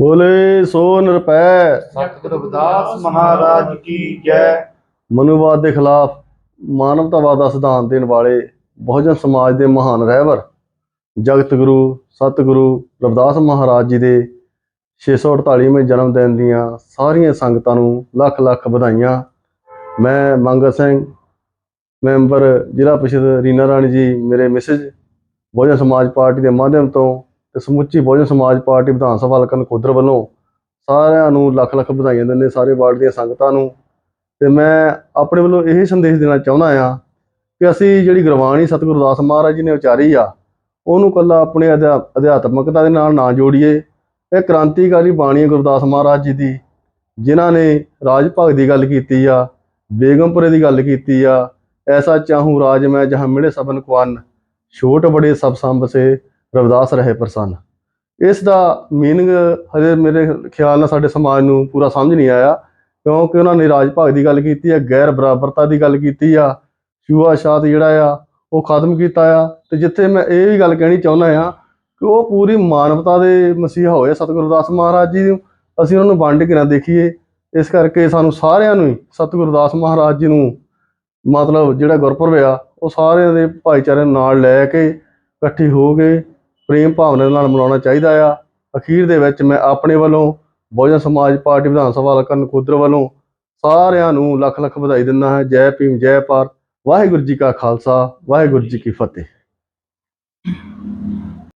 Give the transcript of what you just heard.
ਬੋਲੇ ਸੋ ਨਿਰਪੈ ਸਤਿਗੁਰੂ ਰਵਿਦਾਸ ਮਹਾਰਾਜ ਕੀ ਜੈ। ਮਨੁਵਾਦ ਦੇ ਖਿਲਾਫ ਮਾਨਵਤਾਵਾਦ ਦਾ ਸਿਧਾਂਤ ਦੇਣ ਵਾਲੇ ਬਹੁਜਨ ਸਮਾਜ ਦੇ ਮਹਾਨ ਰਹਿਬਰ ਜਗਤ ਗੁਰੂ ਸਤਿਗੁਰੂ ਰਵਿਦਾਸ ਮਹਾਰਾਜ ਜੀ ਦੇ 648ਵੇਂ ਜਨਮ ਦਿਨ ਦੀਆਂ ਸਾਰੀਆਂ ਸੰਗਤਾਂ ਨੂੰ ਲੱਖ ਲੱਖ ਵਧਾਈਆਂ। ਮੈਂ ਮੰਗਤ ਸਿੰਘ ਮੈਂਬਰ ਜ਼ਿਲ੍ਹਾ ਪ੍ਰੀਸ਼ਦ ਰੀਨਾ ਰਾਣੀ ਜੀ ਮੇਰੇ ਮਿਸਿਜ ਬਹੁਜਨ ਸਮਾਜ ਪਾਰਟੀ ਦੇ ਮਾਧਿਅਮ ਤੋਂ ਤੇ ਸਮੁੱਚੀ ਬਹੁਜਨ ਸਮਾਜ ਪਾਰਟੀ ਵਿਧਾਨ ਸਭਾ ਹਲਕਾ ਨਕੋਦਰ ਵੱਲੋਂ ਸਾਰਿਆਂ ਨੂੰ ਲੱਖ ਲੱਖ ਵਧਾਈਆਂ ਦਿੰਦੇ ਸਾਰੇ ਵਾਰਡ ਦੀਆਂ ਸੰਗਤਾਂ ਨੂੰ। ਤੇ ਮੈਂ ਆਪਣੇ ਵੱਲੋਂ ਇਹ ਸੰਦੇਸ਼ ਦੇਣਾ ਚਾਹੁੰਦਾ ਆ ਕਿ ਅਸੀਂ ਜਿਹੜੀ ਗੁਰਬਾਣੀ ਸਤਿਗੁਰੂ ਦਾਸ ਮਹਾਰਾਜ ਜੀ ਨੇ ਉਚਾਰੀ ਆ, ਉਹਨੂੰ ਕੱਲਾ ਆਪਣੇ ਅਧਿਆ- ਅਧਿਆਤਮਕਤਾ ਦੇ ਨਾਲ ਨਾ ਜੋੜੀਏ। ਇਹ ਕ੍ਰਾਂਤੀਕਾਰੀ ਬਾਣੀ ਹੈ ਗੁਰਦਾਸ ਮਹਾਰਾਜ ਜੀ ਦੀ, ਜਿਨ੍ਹਾਂ ਨੇ ਰਾਜ ਭਗ ਦੀ ਗੱਲ ਕੀਤੀ ਆ, ਬੇਗਮਪੁਰੇ ਦੀ ਗੱਲ ਕੀਤੀ ਆ, ਐਸਾ ਚਾਹੂੰ ਰਾਜ ਮੈਂ ਜਹਾਂ ਮਿਲੇ ਸਭਨ ਕੁਆਨ ਛੋਟ ਬੜੇ ਸਭ ਸੰਭ ਸੇ। ਰਵਿਦਾਸ ਰਹੇ ਪ੍ਰਸੰਨ। ਇਸ ਦਾ ਮੀਨਿੰਗ ਹਜੇ ਮੇਰੇ ਖਿਆਲ ਨਾਲ ਸਾਡੇ ਸਮਾਜ ਨੂੰ ਪੂਰਾ ਸਮਝ ਨਹੀਂ ਆਇਆ, ਕਿਉਂਕਿ ਉਹਨਾਂ ਨੇ ਰਾਜ ਭਾਗ ਦੀ ਗੱਲ ਕੀਤੀ ਆ, ਗੈਰ ਬਰਾਬਰਤਾ ਦੀ ਗੱਲ ਕੀਤੀ ਆ ਛੂਆ ਜਿਹੜਾ ਆ, ਉਹ ਖਤਮ ਕੀਤਾ ਆ। ਤੇ ਜਿੱਥੇ ਮੈਂ ਇਹ ਵੀ ਗੱਲ ਕਹਿਣੀ ਚਾਹੁੰਦਾ ਆ ਕਿ ਉਹ ਪੂਰੀ ਮਾਨਵਤਾ ਦੇ ਮਸੀਹਾ ਹੋਏ ਸਤਿਗੁਰੂ ਦਾਸ ਮਹਾਰਾਜ ਜੀ ਨੂੰ। ਅਸੀਂ ਉਹਨਾਂ ਨੂੰ ਵੰਡ ਕੇ ਨਾ ਦੇਖੀਏ। ਇਸ ਕਰਕੇ ਸਾਨੂੰ ਸਾਰਿਆਂ ਨੂੰ ਹੀ ਸਤਿਗੁਰੂ ਦਾਸ ਮਹਾਰਾਜ ਜੀ ਨੂੰ ਮਤਲਬ ਜਿਹੜਾ ਗੁਰਪੁਰਬ ਆ, ਉਹ ਸਾਰਿਆਂ ਦੇ ਭਾਈਚਾਰੇ ਨੂੰ ਨਾਲ ਲੈ ਕੇ ਇਕੱਠੇ ਹੋ ਕੇ ਪ੍ਰੇਮ ਭਾਵਨਾ ਨਾਲ ਮਨਾਉਣਾ ਚਾਹੀਦਾ ਆ। ਅਖੀਰ ਦੇ ਵਿੱਚ ਮੈਂ ਆਪਣੇ ਵੱਲੋਂ ਬਹੁਜਨ ਸਮਾਜ ਪਾਰਟੀ ਵਿਧਾਨ ਸਭਾ ਹਲਕਾ ਨਕੋਦਰ ਵੱਲੋਂ ਸਾਰਿਆਂ ਨੂੰ ਲੱਖ ਲੱਖ ਵਧਾਈ ਦਿੰਦਾ ਹਾਂ। ਜੈ ਭੀਮ, ਜੈ ਭਾਰਤ। ਵਾਹਿਗੁਰੂ ਜੀ ਕਾ ਖਾਲਸਾ, ਵਾਹਿਗੁਰੂ ਜੀ ਕੀ ਫਤਿਹ।